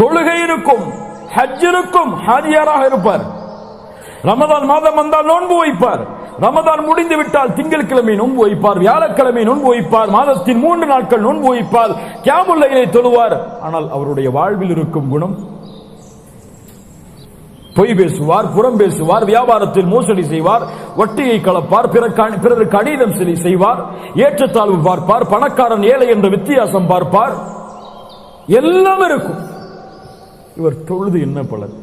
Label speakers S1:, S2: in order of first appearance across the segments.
S1: தொழுகை இருக்கும் ஹஜ் ஹாஜியாராக இருப்பார். ரமதான் மாதம் வந்தால் நோன்பு வைப்பார். ரமதான் முடிந்து விட்டால் திங்கட்கிழமை நோன்பு வைப்பார் வியாழக்கிழமை நோன்பு வைப்பார் மாதத்தின் மூன்று நாட்கள் நோன்பு வைப்பார் கியாமுல்லையை தொழுவார். ஆனால் அவருடைய வாழ்வில் இருக்கும் குணம் பொய் பேசுவார் புறம் பேசுவார் வியாபாரத்தில் மோசடி செய்வார் வட்டியை கலப்பார் பிறருக்கு பிறருக்கு அநீதம் சரி செய்வார் ஏற்றத்தாழ்வு பார்ப்பார் பணக்காரன் ஏழை என்ற வித்தியாசம் பார்ப்பார். எல்லாம் இருக்கும். இவர் தொழுது என்ன பலன்?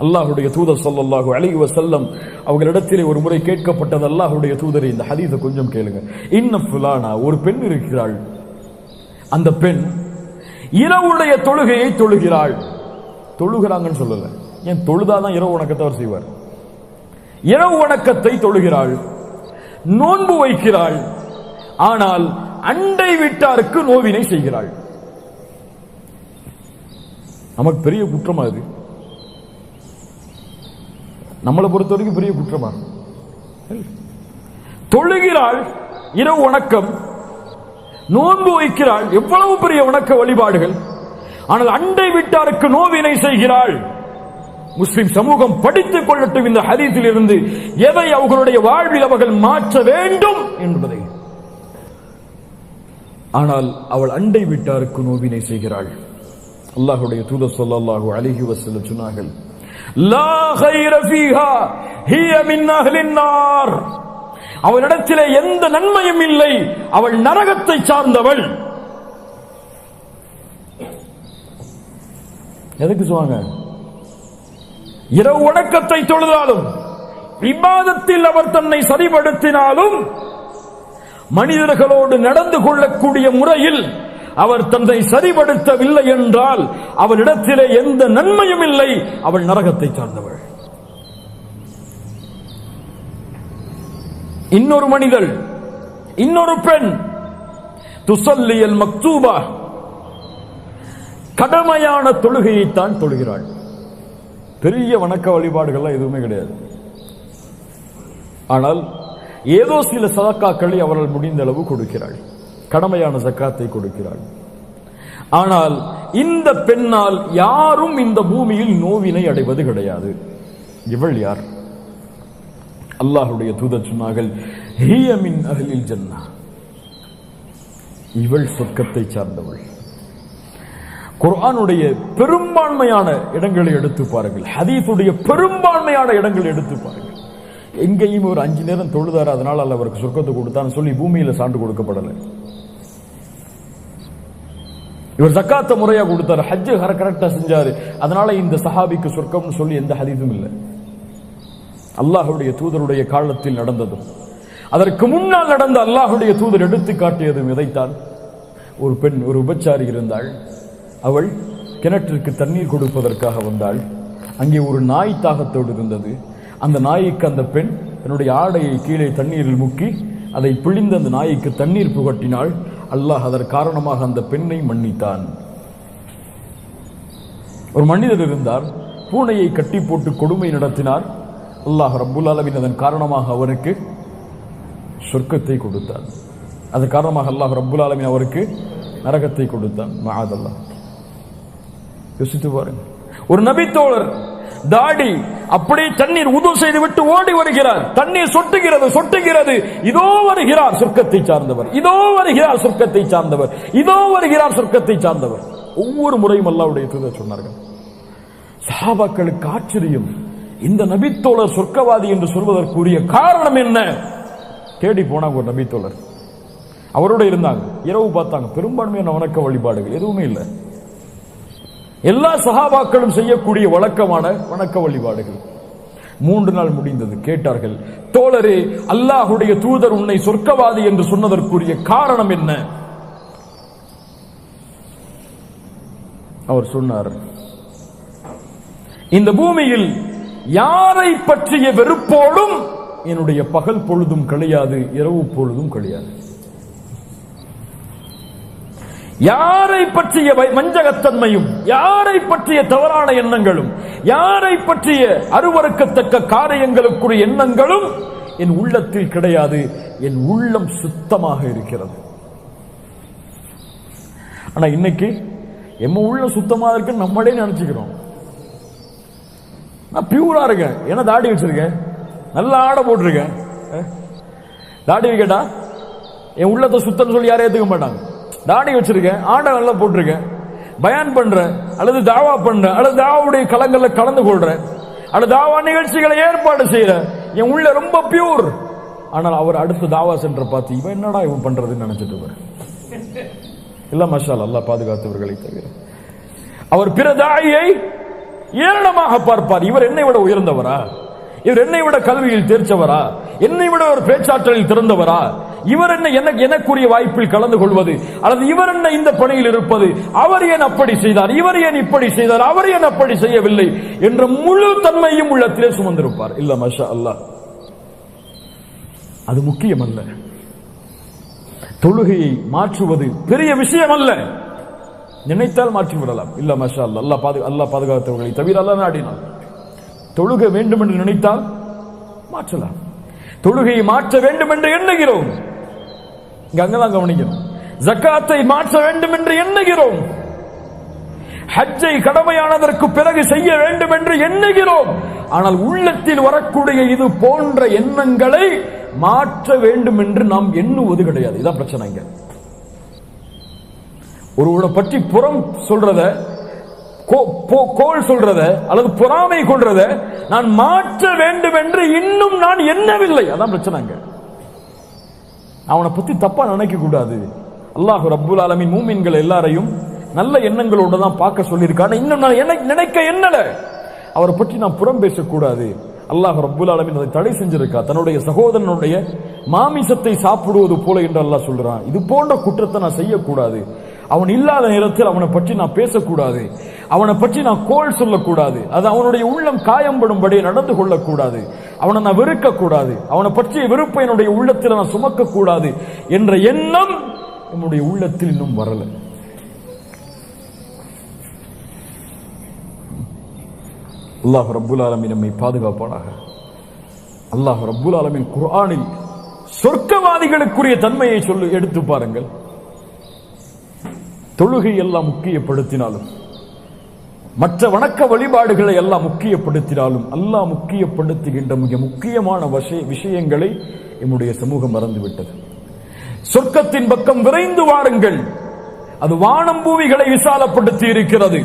S1: அல்லாஹுடைய தூதர் சொல்லல்லாஹு அழகி செல்லம் அவர்களிடத்திலே ஒரு முறை கேட்கப்பட்டது அல்லாஹுடைய தூதரை இந்த ஹதீஸை கொஞ்சம் கேளுங்க. இன்ன ஃபுலானா ஒரு பெண் இருக்கிறாள். அந்த பெண் இரவுடைய தொழுகையை தொழுகிறாள். தொழுகிறாங்கன்னு சொல்லல. ஏன் தொழுதாதான் இரவு வணக்கத்தை அவர் செய்வார். இரவு வணக்கத்தை தொழுகிறாள். நோன்பு வைக்கிறாள். ஆனால் அண்டை வீட்டாருக்கு நோவினை செய்கிறாள். நமக்கு பெரிய குற்றமா இது? நம்மளை பொறுத்த வரைக்கும் பெரிய குற்றமா? தொழுகிறாள் இரவு வணக்கம். நோன்பு வைக்கிறாள் எவ்வளவு பெரிய வணக்க வழிபாடுகள்? ஆனால் அண்டை விட்டாருக்கு நோவினை செய்கிறாள். முஸ்லிம் சமூகம் படித்துக் கொள்ளட்டும் இந்த ஹதீஸில் இருந்து எதை அவர்களுடைய வாழ்வில் அவர்கள் மாற்ற வேண்டும் என்பதை. ஆனால் அவள் அண்டை வீட்டாருக்கு நோவினை செய்கிறாள். அல்லாஹுடைய தூத ஸல்லல்லாஹு அலைஹி வஸல்லம் சொன்னார்கள் லா ஃபீஹா ஹிய மின் அஹ்லின் நார். அவளிடத்திலே எந்த நன்மையும் இல்லை அவள் நரகத்தை சார்ந்தவள். எதுக்கு சொல்லுவாங்க இரவு வணக்கத்தை தொழுதாலும் விவாதத்தில் அவர் தன்னை சரிபடுத்தினாலும் மனிதர்களோடு நடந்து கொள்ளக்கூடிய முறையில் அவர் தன்னை சரிபடுத்தவில்லை என்றால் அவளிடத்திலே எந்த நன்மையும் இல்லை. அவள் நரகத்தை சார்ந்தவள். இன்னொரு மனிதர் இன்னொரு பெண். துசல்லியல் மக்தூபா. கடமையான தொழுகையைத்தான் தொழுகிறாள். பெரிய வணக்க வழிபாடுகள்லாம் எதுவுமே கிடையாது. ஆனால் ஏதோ சில சதக்காக்களை அவர்கள் முடிந்த அளவு கொடுக்கிறாள். கடமையான ஜக்காத்தை கொடுக்கிறாள். ஆனால் இந்த பெண்ணால் யாரும் இந்த பூமியில் நோவினை அடைவது கிடையாது. இவள் யார்? அல்லாஹுடைய தூதர் சொன்னார்கள் ஹியமின் அகலில் ஜன்னா. இவள் சொர்க்கத்தை சார்ந்தவள். குர்ஆனுடைய பெரும்பான்மையான இடங்களை எடுத்து பாருங்கள். ஹதீஃபுடைய பெரும்பான்மையான இடங்களை எடுத்து பாருங்கள். எங்கேயும் ஒரு அஞ்சு நேரம் தொழுதார் அதனால அல்ல அவருக்கு சொர்க்கத்தை கொடுத்தான்னு சொல்லி பூமியில சான்று கொடுக்கப்படலை. இவர் ஜக்காத்த முறையா கொடுத்தாரு. ஹஜ்ஜு கரெக்டா செஞ்சாரு. அதனால இந்த சஹாபிக்கு சொர்க்கம்னு சொல்லி எந்த ஹதீஸும் இல்லை. அல்லாஹுடைய தூதருடைய காலத்தில் நடந்ததும் அதற்கு முன்னால் நடந்த அல்லாஹுடைய தூதர் எடுத்து காட்டியதும் இதைத்தான். ஒரு பெண் ஒரு உபச்சாரி இருந்தாள். அவள் கிணற்றிற்கு தண்ணீர் கொடுப்பதற்காக வந்தாள். அங்கே ஒரு நாய் தாகத்தோடு இருந்தது. அந்த நாய்க்கு அந்த பெண் தன்னுடைய ஆடையை கீழே தண்ணீரில் முக்கி அதை பிழிந்து அந்த நாய்க்கு தண்ணீர் புகட்டினாள். அல்லாஹ் அதன் காரணமாக அந்த பெண்ணை மன்னித்தான். ஒரு மனிதர் இருந்தார் பூனையை கட்டி போட்டு கொடுமை நடத்தினார். அல்லாஹ் ரப்புல் ஆலமீன் அதன் காரணமாக அவருக்கு சொர்க்கத்தை கொடுத்தார். அதன் காரணமாக அல்லாஹ் ரப்புல் ஆலமீன் அவருக்கு நரகத்தை கொடுத்தான். மகாதல்லா யோசித்து பாருங்க. ஒரு நபித்தோழர் தாடி அப்படியே தண்ணீர் உதவு செய்து விட்டு ஓடி வருகிறார். தண்ணீர் சொட்டுகிறது சொட்டுகிறது. இதோ வருகிறார் சொர்க்கத்தை சார்ந்தவர். இதோ வருகிறார் சொர்க்கத்தை சார்ந்தவர். இதோ வருகிறார் சொர்க்கத்தை சார்ந்தவர். ஒவ்வொரு முறையும் அல்லாவுடைய தூதர் சொன்னார்கள். சஹாபாக்களுக்கு ஆச்சரியம். இந்த நபித்தோழர் சொர்க்கவாதி என்று சொல்வதற்குரிய காரணம் என்ன? தேடி போனாங்க ஒரு நபித்தோழர். அவரோட இருந்தாங்க. இரவு பார்த்தாங்க. பெரும்பான்மையான வணக்க வழிபாடுகள் எதுவுமே இல்லை. எல்லா சகாபாக்களும் செய்யக்கூடிய வழக்கமான வணக்க வழிபாடுகள். மூன்று நாள் முடிந்தது கேட்டார்கள் தோழரே அல்லாஹுடைய தூதர் உன்னை சொர்க்கவாதி என்று சொன்னதற்குரிய காரணம் என்ன? அவர் சொன்னார் இந்த பூமியில் யாரை பற்றிய வெறுப்போடும் என்னுடைய பகல் பொழுதும் கிடையாது இரவு பொழுதும் கிடையாது யாரை பற்றிய வை- வஞ்சகத்தன்மையும் யாரை பற்றிய தவறான எண்ணங்களும் யாரை பற்றிய அருவருக்கத்தக்க காரியங்களுக்குரிய எண்ணங்களும் என் உள்ளத்தில் கிடையாது. என் உள்ளம் சுத்தமாக இருக்கிறது. ஆனா இன்னைக்கு எம்ம உள்ள சுத்தமாக இருக்குன்னு நம்மளே நினைச்சுக்கிறோம். நான் பியூரா இருக்கேன். ஏன்னா தாடி வச்சிருக்கேன் நல்ல ஆடை போட்டிருக்கேன் தாடி வைக்கட்டா? என் உள்ளத்தை சுத்தம் சொல்லி யாரும் ஏற்றுக்க மாட்டாங்க. தாடி வச்சிருக்கேன் ஆடை நல்லா போட்டிருக்கேன். பயான் பண்றேன் அல்லது தாவா பண்றேன் அல்லது தாவாவுடைய களங்கள்ல கலந்து கொள்றேன். அல்லது தாவா நிகழ்ச்சிகளை ஏற்பாடு செய்யறேன் என் உள்ள ரொம்ப பியூர் ஆனால் அவர் அடுத்த தாவா சென்ற பார்த்து இவன் என்னடா இவன் பண்றதுன்னு நினைச்சிட்டு இருப்பாரு. இல்ல மஷால் அல்லாஹ் பாதுகாத்தவர்களை தவிர. அவர் பிற தாயை ஏளனமாக பார்ப்பார். இவர் என்னை விட உயர்ந்தவரா? இவர் என்னை விட கல்வியில் தேர்ச்சவரா? என்னை விட ஒரு பேச்சாற்றலில் திறந்தவரா? இவர் என்ன எனக்கு எனக்குரிய வாய்ப்பில் கலந்து கொள்வது? அல்லது இவர் என்ன இந்த பணியில் இருப்பது? அவர் ஏன் அப்படி செய்தார்? இவர் ஏன் இப்படி செய்தார்? அவர் ஏன் அப்படி செய்யவில்லை? என்ற முழு தன்மையும் உள்ளத்திலே சுமந்திருப்பார். இல்ல மஷா அல்லாஹ். அது முக்கியம் அல்ல தொழுகையை மாற்றுவது பெரிய விஷயம் அல்ல நினைத்தால் மாற்றி விடலாம் இல்ல மஷா அல்லா அல்லாஹ் பாது அல்லா பாதுகாத்தவர்களை தவிர அல்ல நாடினால் தொழுக வேண்டும் என்று நினைத்தால் மாற்றலாம். தொழுகையை மாற்ற வேண்டும் என்று எண்ணுகிறோம். இங்க அங்கதான் கவனிக்கணும். ஜக்காத்தை மாற்ற வேண்டும் என்று எண்ணுகிறோம். ஹஜ்ஜை கடமையானதற்கு பிறகு செய்ய வேண்டும் என்று எண்ணுகிறோம். ஆனால் உள்ளத்தில் வரக்கூடிய இது போன்ற எண்ணங்களை மாற்ற வேண்டும் என்று நாம் எண்ணுவது கிடையாது. இதான் பிரச்சனை இங்க. ஒருவரை பற்றி புறம் சொல்றத கோ- போ- கோள் சொல்றத அல்லது பொறாமை கொள்றத நான் மாற்ற வேண்டும் என்று இன்னும் நான் எண்ணவில்லை. அதான் பிரச்சனைங்க அவனை பற்றி தப்பாக நினைக்கக்கூடாது அல்லாஹ் ரப்புல் ஆலமின் மூமின்கள் எல்லாரையும் நல்ல எண்ணங்களோட தான் பார்க்க சொல்லியிருக்கான் இன்னும் நான் என்ன- நினைக்க என்னல அவரை பற்றி நான் புறம் பேசக்கூடாது. அல்லாஹ் ரப்புல் ஆலமின் அதை தடை செஞ்சிருக்கா? தன்னுடைய சகோதரனுடைய மாமிசத்தை சாப்பிடுவது போல என்று அல்லாஹ் சொல்றான். இது போன்ற குற்றத்தை நான் செய்யக்கூடாது. அவன் இல்லாத நேரத்தில் அவனை பற்றி நான் பேசக்கூடாது. அவனை பற்றி நான் கோல் சொல்லக்கூடாது. அது அவனுடைய உள்ளம் காயம்படும்படி நடந்து கொள்ளக்கூடாது. அவனை நான் வெறுக்கக்கூடாது. அவனை பற்றிய வெறுப்பை என்னுடைய உள்ளத்தில் நான் சுமக்க கூடாது என்ற எண்ணம் நம்முடைய உள்ளத்தில் இன்னும் வரல. அல்லாஹ் ரப்புல் ஆலமின் நம்மை பாதுகாப்பானாக. அல்லாஹ் ரப்புல் ஆலமின் குரானில் சொர்க்கவாதிகளுக்குரிய தன்மையை சொல்லு எடுத்து பாருங்கள். தொழுகை எல்லாம் முக்கியப்படுத்தினாலும் மற்ற வணக்க வழிபாடுகளை எல்லாம் முக்கியப்படுத்தினாலும் அல்லாஹ் முக்கியப்படுத்துகின்ற மிக முக்கியமான வசை- விஷயங்களை என்னுடைய சமூகம் மறந்துவிட்டது. சொர்க்கத்தின் பக்கம் விரைந்து வாருங்கள். அது வானம் பூமிகளை விசாலப்படுத்தி இருக்கிறது.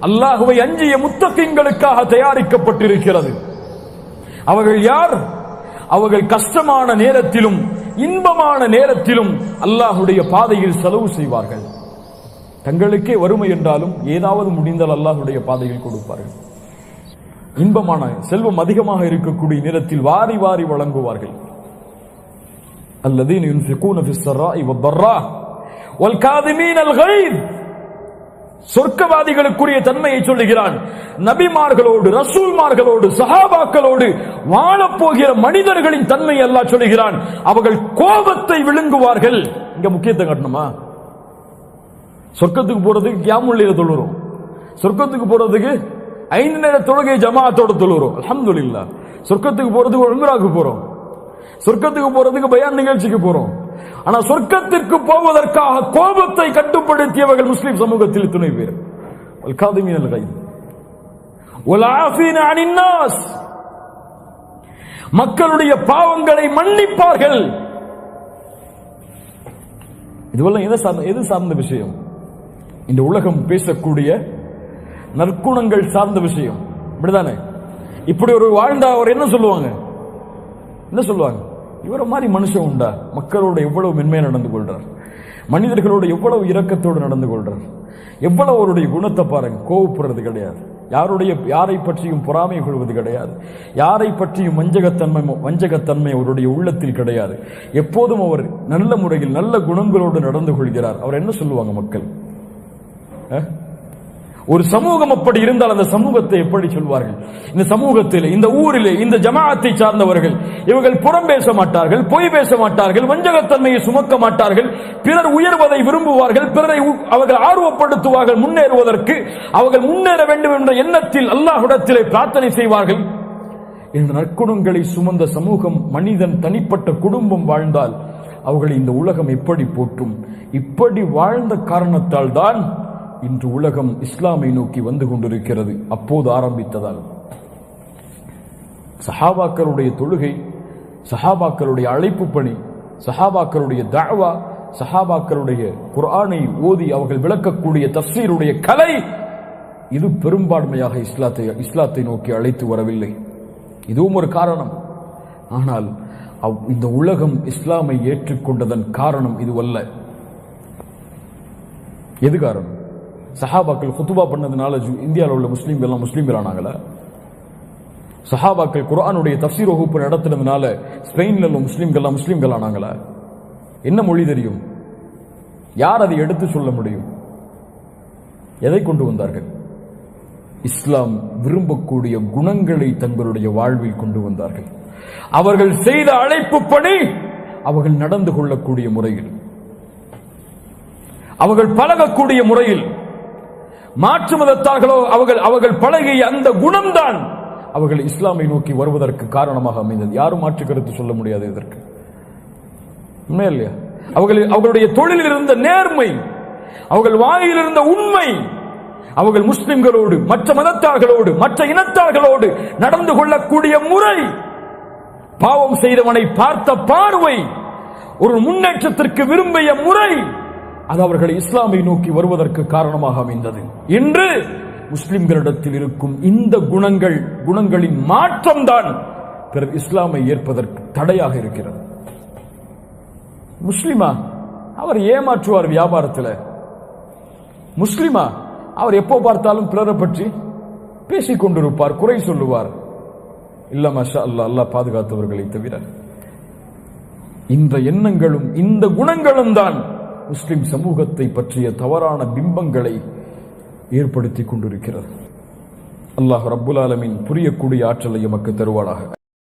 S1: அல்லாஹுவை அஞ்சிய முத்தகின்களுக்காக தயாரிக்கப்பட்டிருக்கிறது. அவர்கள் யார்? அவர்கள் கஷ்டமான நேரத்திலும் இன்பமான நேரத்திலும் அல்லாஹுடைய பாதையில் செலவு செய்வார்கள். தங்களுக்கே வறுமை என்றாலும் ஏதாவது முடிந்தால் அல்லாஹுடைய பாதையில் கொடுப்பார்கள். இன்பமான செல்வம் அதிகமாக இருக்கக்கூடிய நிறத்தில் வாரி வாரி வழங்குவார்கள். அல்லது சொர்க்கவாதிகளுக்குரிய தன்மையை சொல்லுகிறான். நபிமார்களோடு ரசூல்மார்களோடு சஹாபாக்களோடு வாழப்போகிற மனிதர்களின் தன்மையை எல்லாம் சொல்லுகிறான். அவர்கள் கோபத்தை விழுங்குவார்கள். இங்க முக்கியத்துவம் கட்டணுமா? சொர்க்கத்துக்கு போகிறதுக்கு கியாமுள்ளையில் தொழுகிறோம் சொர்க்கத்துக்கு போகிறதுக்கு ஐந்து நேர தொழுகை ஜமாத்தோட தொழுகிறோம் அலமது இல்லா சொர்க்கத்துக்கு போகிறதுக்கு உம்ராவுக்கு போகிறோம் சொர்க்கத்துக்கு போகிறதுக்கு பயான் நிகழ்ச்சிக்கு போகிறோம் ஆனால் சொர்க்கத்திற்கு போவதற்காக கோபத்தை கட்டுப்படுத்தியவர்கள் முஸ்லீம் சமூகத்தில் துணை பேர். அல்காதமியல் கைது. மக்களுடைய பாவங்களை மன்னிப்பார்கள். இதுவெல்லாம் எது சார்ந்த விஷயம்? இந்த உலகம் பேசக்கூடிய நற்குணங்கள் சார்ந்த விஷயம். இப்படிதானே? இப்படி ஒரு வாழ்ந்தா அவர் என்ன சொல்லுவாங்க? என்ன சொல்லுவாங்க? இவரை மாதிரி மனுஷன் உண்டா? மக்களோட எவ்வளவு மென்மையாக நடந்து கொள்றார்? மனிதர்களோட எவ்வளவு இரக்கத்தோடு நடந்து கொள்றார்? எவ்வளவு அவருடைய குணத்தை பாருங்க கோவப்படுறது கிடையாது. யாருடைய யாரை பற்றியும் பொறாமை கொள்வது கிடையாது. யாரை பற்றியும் வஞ்சகத்தன்மை வஞ்சகத்தன்மை அவருடைய உள்ளத்தில் கிடையாது. எப்போதும் அவர் நல்ல முறையில் நல்ல குணங்களோடு நடந்து கொள்கிறார். அவர் என்ன சொல்லுவாங்க மக்கள்? ஒரு சமூகம் அப்படி இருந்தால் அந்த சமூகத்தை எப்படி சொல்வார்கள்? இந்த சமூகத்தில் இந்த ஊரிலே இந்த ஜமாஅத்தை சார்ந்தவர்கள் இவர்கள் புறம் பேச மாட்டார்கள் பொய் பேச மாட்டார்கள் வஞ்சகத்தன்மையை சுமக்க மாட்டார்கள் பிறர் உயர்வதை விரும்புவார்கள் பிறரை உ- அவர்கள் ஆர்வப்படுத்துவார்கள் முன்னேறுவதற்கு அவர்கள் முன்னேற வேண்டும் என்ற எண்ணத்தில் அல்லாஹுடத்திலே பிரார்த்தனை செய்வார்கள். இந்த நற்குணங்களை சுமந்த சமூகம் மனிதன் தனிப்பட்ட குடும்பம் வாழ்ந்தால் அவர்களை இந்த உலகம் எப்படி போற்றும்? இப்படி வாழ்ந்த காரணத்தால் தான் இன்று உலகம் இஸ்லாமை நோக்கி வந்து கொண்டிருக்கிறது. அப்போது ஆரம்பித்ததால். சஹாபாக்களுடைய தொழுகை சஹாபாக்களுடைய அழைப்பு பணி சஹாபாக்களுடைய தாவா சஹாபாக்களுடைய குரானை ஓதி அவர்கள் விளக்கக்கூடிய தஃசீருடைய கலை இது பெரும்பான்மையாக இஸ்லாத்தை இஸ்லாத்தை நோக்கி அழைத்து வரவில்லை. இதுவும் ஒரு காரணம். ஆனால் அவ்- இந்த உலகம் இஸ்லாமை ஏற்றுக்கொண்டதன் காரணம் இதுவல்ல. எது காரணம்? சஹாபாக்கள் குத்துபா பண்ணதுனால இந்தியாவில் உள்ள முஸ்லீம்கள்லாம் முஸ்லீம்கள் ஆனாங்களா சஹாபாக்கள் குரானுடைய தஃசீர் வகுப்பு நடத்தினதுனால ஸ்பெயினில் உள்ள முஸ்லீம்கள் முஸ்லீம்கள் ஆனாங்களா என்ன மொழி தெரியும்? யார் அதை எடுத்து சொல்ல முடியும்? எதை கொண்டு வந்தார்கள்? இஸ்லாம் விரும்பக்கூடிய குணங்களை தங்களுடைய வாழ்வில் கொண்டு வந்தார்கள். அவர்கள் செய்த அழைப்பு பணி அவர்கள் நடந்து கொள்ளக்கூடிய முறையில். அவர்கள் பழகக்கூடிய முறையில் மாற்று மதத்தார்களோ அவர்கள் அவர்கள் பழகிய அந்த குணம்தான் அவர்கள் இஸ்லாமை நோக்கி வருவதற்கு காரணமாக அமைந்தது. யாரும் மாற்று கருத்து சொல்ல முடியாது இதற்கு. உண்மை இல்லையா? அவர்கள் அவர்களுடைய தொழிலில் இருந்த நேர்மை அவர்கள் வாயில் இருந்த உண்மை அவர்கள் முஸ்லிம்களோடு மற்ற மதத்தார்களோடு மற்ற இனத்தார்களோடு நடந்து கொள்ளக்கூடிய முறை பாவம் செய்தவனை பார்த்த பார்வை ஒரு முன்னேற்றத்திற்கு விரும்பிய முறை அது அவர்களை இஸ்லாமை நோக்கி வருவதற்கு காரணமாக அமைந்தது. இன்று முஸ்லிம்களிடத்தில் இருக்கும் இந்த குணங்கள் குணங்களின் மாற்றம்தான் பிறர் இஸ்லாமை ஏற்பதற்கு தடையாக இருக்கிறது. முஸ்லிமா அவர் ஏமாற்றுவார் வியாபாரத்தில். முஸ்லிமா அவர் எப்போ பார்த்தாலும் பிறரை பற்றி பேசிக் கொண்டிருப்பார் குறை சொல்லுவார். இல்ல மஷா அல்லா அல்லாஹ் பாதுகாத்தவர்களை தவிர. இந்த எண்ணங்களும் இந்த குணங்களும் தான் முஸ்லிம் சமூகத்தை பற்றிய தவறான பிம்பங்களை ஏற்படுத்தி கொண்டிருக்கிறது. அல்லாஹ் ரப்புல் ஆலமின் புரியக்கூடிய ஆற்றலை எமக்கு தருவானாக.